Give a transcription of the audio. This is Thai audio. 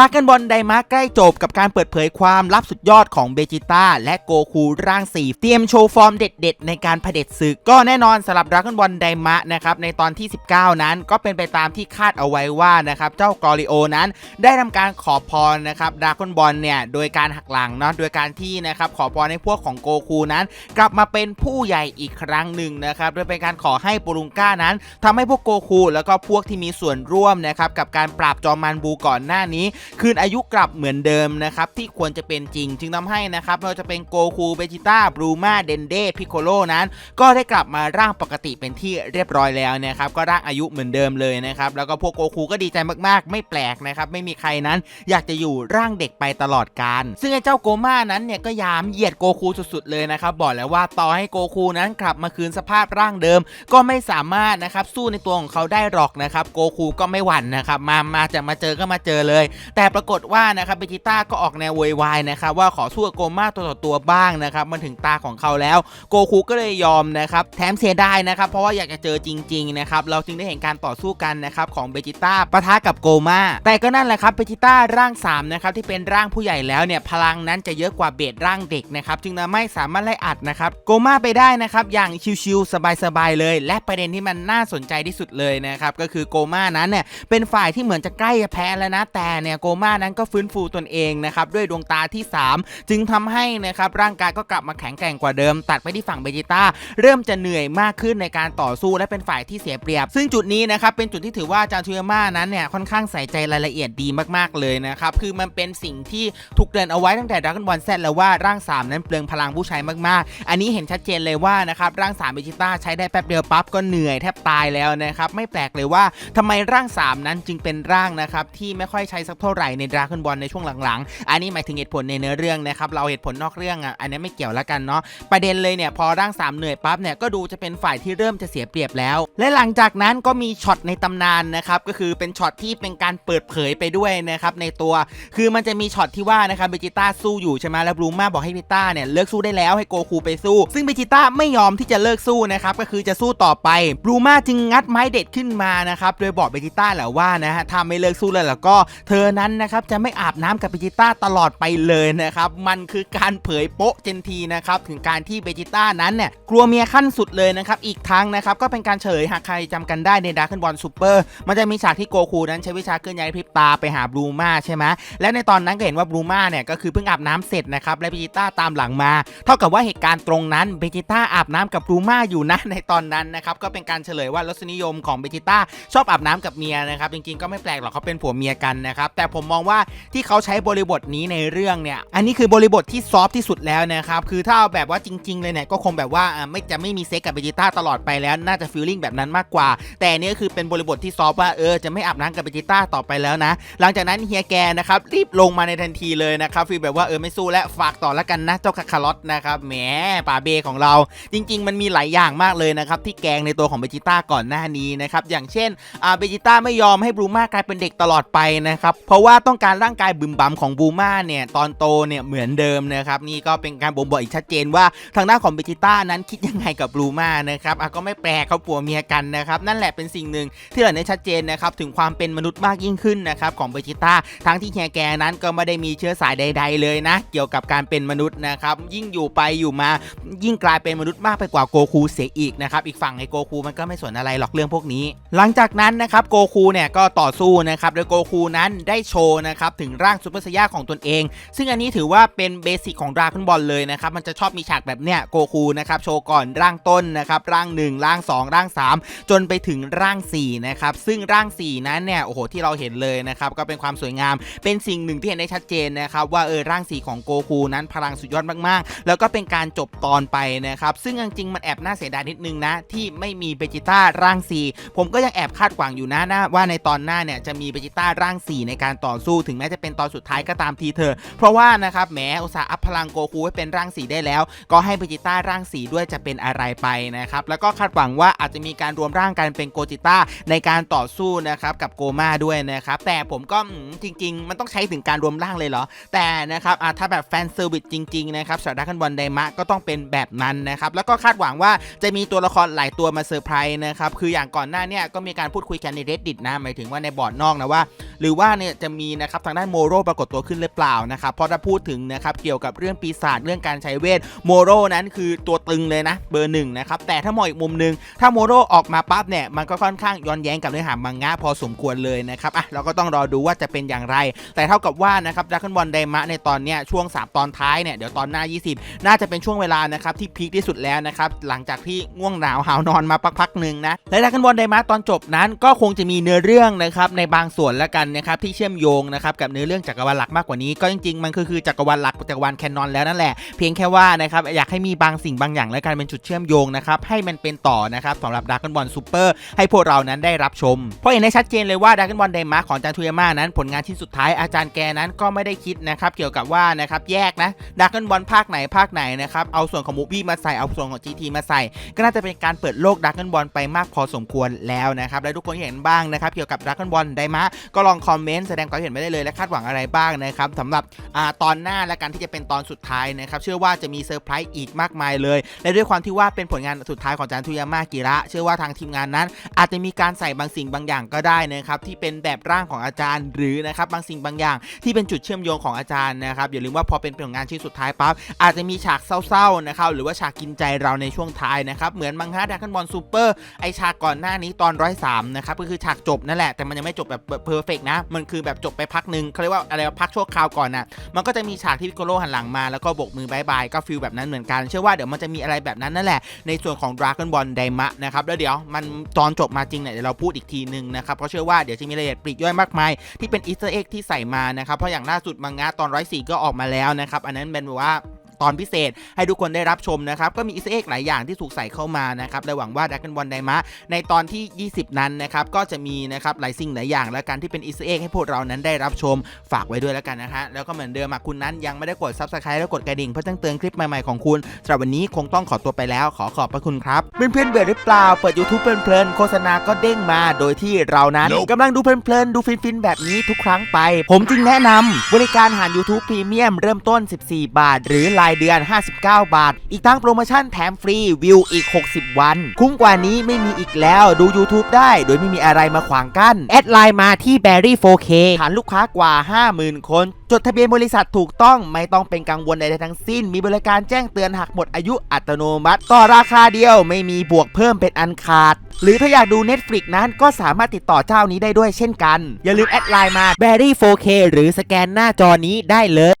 ดราก้อนบอลไดมะใกล้จบกับการเปิดเผยความลับสุดยอดของเบจิต้าและโกคูร่างสีเตรียมโชว์ฟอร์มเด็ด ๆ ในการเผด็จศึก ก็แน่นอนสำหรับดราก้อนบอลไดมะนะครับในตอนที่ 19 นั้นก็เป็นไปตามที่คาดเอาไว้ว่านะครับเจ้ากอริโอนั้นได้ทำการขอพรนะครับดราก้อนบอลเนี่ยโดยการหักหลังเนาะโดยการที่นะครับขอพรให้พวกของโกคูนั้น กลับมาเป็นผู้ใหญ่อีกครั้งหนึ่งนะครับโดยเป็นการขอให้ปูรุงก้านั้นทำให้พวกโกคู แล้วก็พวกที่มีส่วนร่วมนะครับกับการปราบจอมมันบูก่อนหน้านี้คืนอายุกลับเหมือนเดิมนะครับที่ควรจะเป็นจริง จึงทำให้นะครับไม่ว่าจะเป็นโกคูเบจิต้าบรูมาเดนเดพิโคโลนั้น ก็ได้กลับมาร่างปกติเป็นที่เรียบร้อยแล้วนะครับก็ร่างอายุเหมือนเดิมเลยนะครับแล้วก็พวกโกคูก็ดีใจมากๆ ไม่แปลกนะครับไม่มีใครนั้นอยากจะอยู่ร่างเด็กไปตลอดกาลซึ่งไอ้เจ้าโกมานั้นเนี่ยก็ยามเหยียดโกคูสุดๆเลยนะครับบอกแล้วว่าต่อให้โกคูนั้นกลับมาคืนสภาพร่างเดิม ก็ไม่สามารถนะครับสู้ในตัวของเขาได้หรอกนะครับโกคูก็ไม่หวั่นนะครับมามาจะมาเจอก็มาเจอเลยแต่ปรากฏว่านะครับเบจิต้าก็ออกแนวโวยวายนะครับว่าขอสู้กับโกมาตัวต่อตัวบ้างนะครับมันถึงตาของเขาแล้ว โกคูก็เลยยอมนะครับแถมเสียดายนะครับเพราะว่าอยากจะเจอจริงๆนะครับเราจึงได้เห็นการต่อสู้กันนะครับของเบจิต้าปะทะกับโกมาแต่ก็นั่นแหละครับเบจิต้าร่าง3นะครับที่เป็นร่างผู้ใหญ่แล้วเนี่ยพลังนั้นจะเยอะกว่าเบสร่างเด็กนะครับจึงทำให้สามารถไล่อัดนะครับโกมาไปได้นะครับอย่างชิวๆสบายๆเลย และประเด็นที่มันน่าสนใจที่สุดเลยนะครับก็คือโกมานั้นเนี่ยเป็นฝ่ายที่เหมือนจะใกล้จะแพ้แล้วนะแต่เนี่ยโกมานั้นก็ฟื้นฟูตนเองนะครับด้วยดวงตาที่ 3 จึงทำให้นะครับร่างกายก็กลับมาแข็งแกร่งกว่าเดิม ตัดไปที่ฝั่งเบจิต้าเริ่มจะเหนื่อยมากขึ้นในการต่อสู้และเป็นฝ่ายที่เสียเปรียบ ซึ่งจุดนี้นะครับเป็นจุดที่ถือว่าจางชูยาม่านั้นเนี่ยค่อนข้างใส่ใจรายละเอียดดีมากๆเลยนะครับคือมันเป็นสิ่งที่ถูกเตือนเอาไว้ตั้งแต่ดราก้อนบอลแซแล้วว่าร่าง 3 นั้นเปลืองพลังผู้ใช้มากๆ อันนี้เห็นชัดเจนเลยว่านะครับร่าง3เบจิต้าใช้ได้แป๊บเดียวปั๊บก็เหนื่อยแทบตายแล้วนะครับไม่แปลกเลยว่าทำไมร่าง 3 นั้นจึงเป็นร่างนะครับที่ไม่ค่อยใช้สักเท่าาไหร่ในดราก้อนบอลในช่วงหลังๆ อันนี้หมายถึงเหตุผลในเนื้อเรื่องนะครับ เราเหตุผลนอกเรื่องอะ อันนี้ไม่เกี่ยวล้วกันเนาะ ประเด็นเลยเนี่ยพอร่าง3เหนื่อยปั๊บเนี่ยก็ดูจะเป็นฝ่ายที่เริ่มจะเสียเปรียบแล้ว และหลังจากนั้นก็มีช็อตในตำนานนะครับก็คือเป็นช็อตที่เป็นการเปิดเผยไปด้วยนะครับในตัว คือมันจะมีช็อตที่ว่านะครับเบจิต้าสู้อยู่ใช่ไหมแล้วบลูมาบอกให้เบจิต้าเนี่ยเลิกสู้ได้แล้วให้โกคูไปสู้ ซึ่งเบจิต้าไม่ยอมที่จะเลิกสู้นะครับก็คือจะสู้ต่อไปบลูมาจึงงัดไม้เด็ดขึ้นมานะครับโดยบอกเบจิต้าแหละว่านะฮะถ้าไม่เลิกสู้เลยแล้วก็เธอนั้นนะครับจะไม่อาบน้ำกับเบจิต้าตลอดไปเลยนะครับมันคือการเผยโป๊ะเจนทีนะครับถึงการที่เบจิต้านั้นเนี่ยกลัวเมียขั้นสุดเลยนะครับอีกทั้งนะครับก็เป็นการเฉลยหากใครจำกันได้ในดาร์คบอลซูเปอร์มันจะมีฉากที่โกคูนั้นใช้วิชาเคลื่อนย้ายพริบตาไปหาบลูมาใช่ไหมและในตอนนั้นก็เห็นว่าบลูมาเนี่ยก็คือเพิ่งอาบน้ำเสร็จนะครับและเบจิต้าตามหลังมา เท่ากับว่าเหตุการณ์ตรงนั้นเบจิต้าอาบน้ำกับบลูมาอยู่นะในตอนนั้นนะครับก็เป็นการเฉลยว่ารสนิยมของเบจิต้าชอบอาบน้ำกับเมียนะครับจริงๆก็ไม่แปลกหรอกเขาเป็นผัวเมียกันนะครับแต่ผมมองว่าที่เขาใช้บริบทนี้ในเรื่องเนี่ย อันนี้คือบริบทที่ซอฟที่สุดแล้วนะครับ คือถ้าแบบว่าจริง ๆ เลยเนี่ยก็คงแบบว่าไม่จะไม่มีเซ็กกับเบจิต้าตลอดไปแล้ว น่าจะฟีลลิ่งแบบนั้นมากกว่า แต่อันนี่ก็คือเป็นบริบทที่ซอฟว่าเออจะไม่อาบน้ำกับเบจิต้าต่อไปแล้วนะ หลังจากนั้นเฮียแกนะครับรีบลงมาในทันทีเลยนะครับฟีลแบบว่าเออไม่สู้และฝากต่อแล้วกันนะเจ้าคาคารอตนะครับแหมป่าเบของเรา จริง ๆ มันมีหลายอย่างมากเลยนะครับที่แกงในตัวของเบจิต้าก่อนหน้านี้นะครับอย่างเช่นอ่าเบจิต้าไม่ยอมให้บลูมากลายเป็นเด็กตลอดไปนะครับเพราะว่าต้องการร่างกายบึมบัมของบูมาเนี่ยตอนโตเนี่ยเหมือนเดิมนะครับนี่ก็เป็นการบ่งบอกอีกชัดเจนว่าทางด้านของเบจิต้านั้นคิดยังไงกับบูมานะครับอะก็ไม่แปลกเขาผัวเมียกันนะครับนั่นแหละเป็นสิ่งหนึ่งที่เราได้ชัดเจนนะครับถึงความเป็นมนุษย์มากยิ่งขึ้นนะครับของเบจิต้าทั้งที่เฮียแกนั้นก็ไม่ได้มีเชื้อสายใด ๆ เลยนะ เกี่ยวกับการเป็นมนุษย์นะครับยิ่งอยู่ไปอยู่มายิ่งกลายเป็นมนุษย์มากไปกว่าโกคูเสียอีกนะครับอีกฝั่งไอ้โกคูมันก็ไม่สนอะไรหรอกเรื่องพวกนี้ หลังจากนั้นนะครับโกคูเนี่ยก็ต่อสู้นะครับโดยโกคูนั้นได้โชว์นะครับถึงร่างซูเปอร์ไซย่าของตนเอง ซึ่งอันนี้ถือว่าเป็นเบสิกของดราก้อนบอลเลยนะครับมันจะชอบมีฉากแบบเนี้ยโกคูนะครับโชว์ก่อนร่างต้นนะครับร่าง 1 ร่าง 2 ร่าง 3 จนไปถึงร่าง4นะครับซึ่งร่าง 4 นั้นเนี่ยโอ้โหที่เราเห็นเลยนะครับก็เป็นความสวยงาม เป็นสิ่งหนึ่งที่เห็นได้ชัดเจนนะครับว่าเออร่าง 4 ของโกคูนั้นพลังสุดยอดมากๆ แล้วก็เป็นการจบตอนไปนะครับซึ่งจริงๆมันแอบน่าเสียดายนิดนึงนะที่ไม่มีเบจิต้าร่าง 4 ผมก็ยังแอบคาดหวังอยู่นะนะว่าในตอนหน้าเนี่ยจะมีเบจิต้าร่าง 4 ในการต่อสู้ถึงแม้จะเป็นตอนสุดท้ายก็ตามทีเถอเพราะว่านะครับแหมอุตสาห์อัพพลังโกคูให้เป็นร่าง4ได้แล้ว ก็ให้เบจิต้าร่าง4ด้วยจะเป็นอะไรไปนะครับแล้วก็คาดหวังว่าอาจจะมีการรวมร่างกันเป็นโกจิต้าในการต่อสู้นะครับกับโกมาด้วยนะครับแต่ผมก็จริง ๆ มันต้องใช้ถึงการรวมร่างเลยเหรอ แต่นะครับถ้าแบบแฟนเซอร์วิสจริงๆนะครับสำหรับดักันบอลไดมะก็ต้องเป็นแบบนั้นนะครับแล้วก็คาดหวังว่าจะมีตัวละครหลายตัวมาเซอร์ไพรส์นะครับคืออย่างก่อนหน้าเนี่ยก็มีการพูดคุยกันใน reddit นะหมายถึงว่าในบอร์ดนอกนะว่า หรือว่าเนี่ยจะมีนะครับทางด้านโมโรปรากฏตัวขึ้นหรือเปล่านะครับเพราะถ้าพูดถึงนะครับเกี่ยวกับเรื่องปีศาจเรื่องการใช้เวทโมโรนั้นคือตัวตึงเลยนะเบอร์หนึ่งนะครับแต่ถ้ามองอีกมุมหนึ่งถ้าโมโรออกมาปั๊บเนี่ยมันก็ค่อนข้างย้อนแย้งกับเนื้อหามังงะพอสมควรเลยนะครับอะเราก็ต้องรอดูว่าจะเป็นอย่างไร แต่เท่ากับว่านะครับดักกันบอลไดมะในตอนเนี้ยช่วง 3 ตอนท้ายเนี่ยเดี๋ยวตอนหน้า 20 น่าจะเป็นช่วงเวลานะครับที่พีคที่สุดแล้วนะครับหลังจากที่ง่วงหนาวหาวนอนมาพักๆหนึ่งนะและดักนบอลไดมะตอนจบนั้นก็คงจะมีเนื้อเรื่องนะครับในบางส่วนแล้วกันนะครับที่เชื่อมโยงนะครับกับเนื้อเรื่องจักรวาลหลักมากกว่านี้ก็จริงๆมันก็คือจักรวาลหลักจักรวาลแคนนอนแล้วนั่นแหละเพียงแค่ว่านะครับอยากให้มีบางสิ่งบางอย่างและกันเป็นจุดเชื่อมโยงนะครับให้มันเป็นต่อนะครับสำหรับด r a ก o n บอลซูเปอร์ให้พวกเรานั้นได้รับชม เพราะเห็นได้ชัดเจนเลยว่าด r a ก o n บอลไดมาร์ของอาจารย์ทุยาม่านั้นผลงานที่สุดท้ายอาจารย์แกนั้นก็ไม่ได้คิดนะครับเกี่ยวกับว่านะครับแยกนะด r a ก o n บอลภาคไหนภาคไหนนะครับเอาส่วนของมูฟี่มาใส่เอาส่วนของ GT มาใส่ ก็น่าจะเป็นการเปิดโลกด r a กบอลไปมากพอสมควรแล้วนะครับและทุกคนเห็นบ้างนะครับเกี่ยวกับด r a กบอลไดมาก็ลองคอมเมนต์แสดงความเห็นไม่ได้เลยและคาดหวังอะไรบ้างนะครับสำหรับอตอนหน้าและการที่จะเป็นตอนสุดท้ายนะครับเชื่อว่าจะมีเซอร์ไพรส์อีกมากมายเลย และด้วยความที่ว่าเป็นผลงานสุดท้ายของอาจารย์ทุยาม่ากิระ เชื่อว่าทางทีมงานนั้น อาจจะมีการใส่บางสิ่งบางอย่างก็ได้นะครับที่เป็นแบบร่างของอาจารย์ หรือนะครับบางสิ่งบางอย่าง ที่เป็นจุดเชื่อมโยงของอาจารย์นะครับอย่าลืมว่าพอเป็นผลงานชิ้นสุดท้ายปั๊บอาจจะมีฉากเศร้าๆนะครับหรือว่าฉากกินใจเราในช่วงท้ายนะครับเหมือนมังฮะดักกันบอลซูเปอร์ไอฉากก่อนหน้านี้ตอนร้อยสามนะครับก็คือฉากจบนั่นแหละแต่มันยังไม่จบแบบเพอร์เฟกนะ มันคือแบบจบไปพักหนึ่งเขาเรียกว่าอะไรพักชั่วคราวก่อนนะมันก็จะมีฉากที่พิโกโลหันหลังมาแล้วก็โบกมือบายบายก็ฟิลแบบนั้นเหมือนกัน เชื่อว่าเดี๋ยวมันจะมีอะไรแบบนั้นนั่นแหละในส่วนของ Dragon Ball ไดมะนะครับแล้วเดี๋ยวมันตอนจบมาจริงเนี่ยเดี๋ยวเราพูดอีกทีนึงนะครับเพราะเชื่อว่าเดี๋ยวจะมีรายละเอียดปลีกย่อยมากมายที่เป็นอีสเตอร์เอ็กที่ใส่มานะครับเพราะอย่างล่าสุดมังงะตอนร้อยสี่ก็ออกมาแล้วนะครับอันนั้นเป็นแบบว่า ตอนพิเศษ ให้ทุกคนได้รับชมนะครับก็มีอีสเอ็กหลายอย่างที่ถูกใส่เข้ามานะครับและหวังว่าดักกันบอลไดมะในตอนที่ 20 นั้นนะครับก็จะมีนะครับหลายสิ่งหลายอย่าง และการที่เป็นอีสเอ็กให้พวกเรานั้นได้รับชมฝากไว้ด้วยแล้วกันนะฮะแล้วก็เหมือนเดิมอะคุณนั้นยังไม่ได้กด subscribe แล้วกดกระดิ่งเพื่อแจ้งเตือนคลิปใหม่ๆของคุณสำหรับวันนี้คงต้องขอตัวไปแล้วขอขอบพระคุณครับเพื่อนๆเบื่อหรือเปล่าเปิด YouTube เพลินๆโฆษณาก็เด้งมาโดยที่เรานั้น Nope กำลังดูเพลินๆดูฟินๆแบบนี้ทุกครั้งไป ผมจึงแนะนำบริการหาร YouTube Premium เริ่มต้น 14 บาท หรือรายเดือน 59 บาท อีกทั้งโปรโมชั่นแถมฟรีวิวอีก 60 วัน คุ้มกว่านี้ไม่มีอีกแล้วดู YouTube ได้ โดยไม่มีอะไรมาขวางกั้นแอดไลน์มาที่ Berry 4K ฐานลูกค้ากว่า 50,000 คน จดทะเบียนบริษัทถูกต้องไม่ต้องเป็นกังวลใดๆทั้งสิ้น มีบริการแจ้งเตือนหากหมดอายุอัตโนมัติ ต่อราคาเดียวไม่มีบวกเพิ่มเป็นอันขาด หรือถ้าอยากดู Netflix นั้นก็สามารถติดต่อเจ้านี้ได้ด้วยเช่นกัน อย่าลืมแอดไลน์มา Berry 4K หรือสแกนหน้าจอนี้ได้เลย